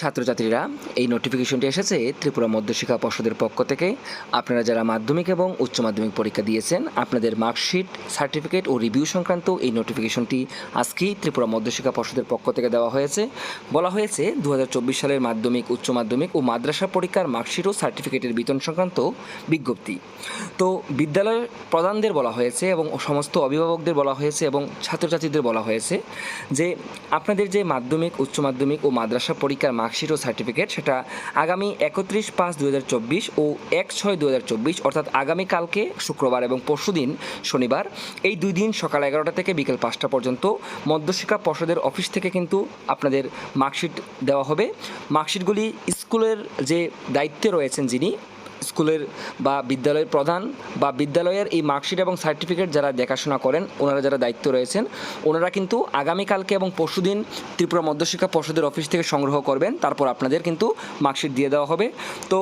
ছাত্রছাত্রীরা, এই নোটিফিকেশনটি এসেছে ত্রিপুরা মধ্যশিক্ষা পর্ষদের পক্ষ থেকে। আপনারা যারা মাধ্যমিক এবং উচ্চ মাধ্যমিক পরীক্ষা দিয়েছেন, আপনাদের মার্কশিট সার্টিফিকেট ও রিভিউ সংক্রান্ত এই নোটিফিকেশনটি আজকেই ত্রিপুরা মধ্যশিক্ষা পর্ষদের পক্ষ থেকে দেওয়া হয়েছে। বলা হয়েছে দু হাজার চব্বিশ সালের মাধ্যমিক, উচ্চ মাধ্যমিক ও মাদ্রাসা পরীক্ষার মার্কশিট ও সার্টিফিকেটের বিতরণ সংক্রান্ত বিজ্ঞপ্তি। তো বিদ্যালয়ের প্রধানদের বলা হয়েছে এবং সমস্ত অভিভাবকদের বলা হয়েছে এবং ছাত্রছাত্রীদের বলা হয়েছে যে, আপনাদের যে মাধ্যমিক, উচ্চ মাধ্যমিক ও মাদ্রাসা পরীক্ষার মার্কশিট ও সার্টিফিকেট, সেটা আগামী একত্রিশ পাঁচ দু ও এক ছয় দু অর্থাৎ আগামীকালকে শুক্রবার এবং পরশুদিন শনিবার, এই দুই দিন সকাল এগারোটা থেকে বিকেল পাঁচটা পর্যন্ত মধ্যশিক্ষা পর্ষদের অফিস থেকে কিন্তু আপনাদের মার্কশিট দেওয়া হবে। মার্কশিটগুলি স্কুলের যে দায়িত্বে রয়েছেন যিনি স্কুলের বা বিদ্যালয়ের প্রধান বা বিদ্যালয়ের এই মার্কশিট এবং সার্টিফিকেট যারা দেখাশোনা করেন, ওনারা যারা দায়িত্ব রয়েছেন, ওনারা কিন্তু আগামীকালকে এবং পরশুদিন ত্রিপুরা মধ্যশিক্ষা পর্ষদের অফিস থেকে সংগ্রহ করবেন। তারপর আপনাদের কিন্তু মার্কশিট দিয়ে দেওয়া হবে। তো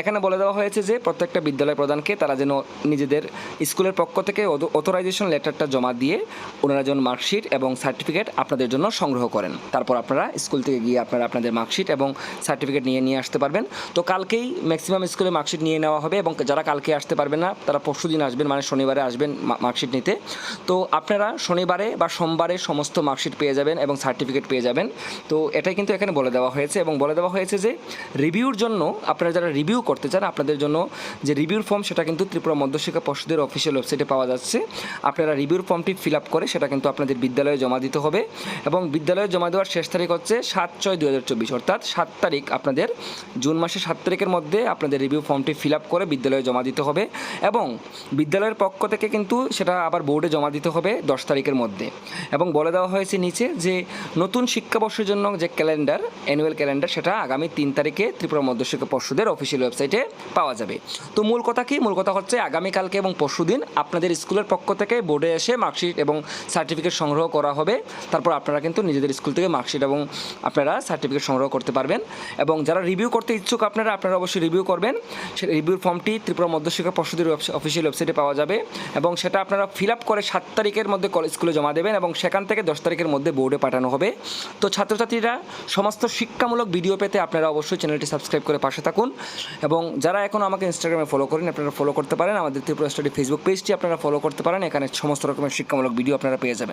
এখানে বলে দেওয়া হয়েছে যে, প্রত্যেকটা বিদ্যালয় প্রধানকে তারা যেন নিজেদের স্কুলের পক্ষ থেকে অথরাইজেশন লেটারটা জমা দিয়ে ওনারা যেন মার্কশিট এবং সার্টিফিকেট আপনাদের জন্য সংগ্রহ করেন। তারপর আপনারা স্কুল থেকে গিয়ে আপনারা আপনাদের মার্কশিট এবং সার্টিফিকেট নিয়ে নিয়ে আসতে পারবেন। তো কালকেই ম্যাক্সিমাম স্কুলে মার্কশিট নিয়ে নেওয়া হবে এবং যারা কালকে আসতে পারবেন না, তারা পরশু দিন আসবেন মানে শনিবারে আসবেন মার্কশিট নিতে। তো আপনারা শনিবারে বা সোমবারে সমস্ত মার্কশিট পেয়ে যাবেন এবং সার্টিফিকেট পেয়ে যাবেন। তো এটাই কিন্তু এখানে বলে দেওয়া হয়েছে এবং বলে দেওয়া হয়েছে যে রিভিউর জন্য আপনারা যারা রিভিউ করতে চান, আপনাদের জন্য যে রিভিউর ফর্ম সেটা কিন্তু ত্রিপুরা মধ্যশিক্ষা পর্ষদের অফিসিয়াল ওয়েবসাইটে পাওয়া যাচ্ছে। আপনারা রিভিউর ফর্মটি ফিল আপ করে সেটা কিন্তু আপনাদের বিদ্যালয়ে জমা দিতে হবে এবং বিদ্যালয়ে জমা দেওয়ার শেষ তারিখ হচ্ছে সাত ছয় দু অর্থাৎ সাত তারিখ আপনাদের জুন মাসের সাত তারিখের মধ্যে আপনাদের রিভিউ ফর্মটি ফিল আপ করে বিদ্যালয়ে জমা দিতে হবে এবং বিদ্যালয়ের পক্ষ থেকে কিন্তু সেটা আবার বোর্ডে জমা দিতে হবে দশ তারিখের মধ্যে। এবং বলে দেওয়া হয়েছে নিচে যে নতুন শিক্ষাবর্ষের জন্য যে ক্যালেন্ডার অ্যানুয়াল ক্যালেন্ডার সেটা আগামী তিন তারিখে ত্রিপুরা মধ্যশিক্ষা পর্ষদের অফিসিয়াল ওয়েবসাইটে পাওয়া যাবে। তো মূল কথা কি? মূল কথা হচ্ছে আগামীকালকে এবং পরশুদিন আপনাদের স্কুলের পক্ষ থেকে বোর্ডে এসে মার্কশিট এবং সার্টিফিকেট সংগ্রহ করা হবে। তারপর আপনারা কিন্তু নিজেদের স্কুল থেকে মার্কশিট এবং আপনারা সার্টিফিকেট সংগ্রহ করতে পারবেন। এবং যারা রিভিউ করতে ইচ্ছুক আপনারা আপনারা অবশ্যই রিভিউ করবেন। রিভিউর ফর্মটি ত্রিপুরা মধ্যশিক্ষা পর্ষদের অফিসিয়াল ওয়েবসাইটে পাওয়া যাবে এবং সেটা আপনারা ফিল আপ করে সাত তারিখের মধ্যে কলেজ স্কুলে জমা দেবেন এবং সেখান থেকে দশ তারিখের মধ্যে বোর্ডে পাঠানো হবে। তো ছাত্রছাত্রীরা সমস্ত শিক্ষামূলক ভিডিও পেতে আপনারা অবশ্যই চ্যানেলটি সাবস্ক্রাইব করে পাশে থাকুন এবং যারা এখন আমাকে ইনস্টাগ্রামে ফলো করেন, আপনারা ফলো করতে পারেন। আমাদের ত্রিপুরা স্টাডি ফেসবুক পেজটি আপনারা ফলো করতে পারেন। এখানে সমস্ত রকমের শিক্ষামূলক ভিডিও আপনারা পেয়ে যাবেন।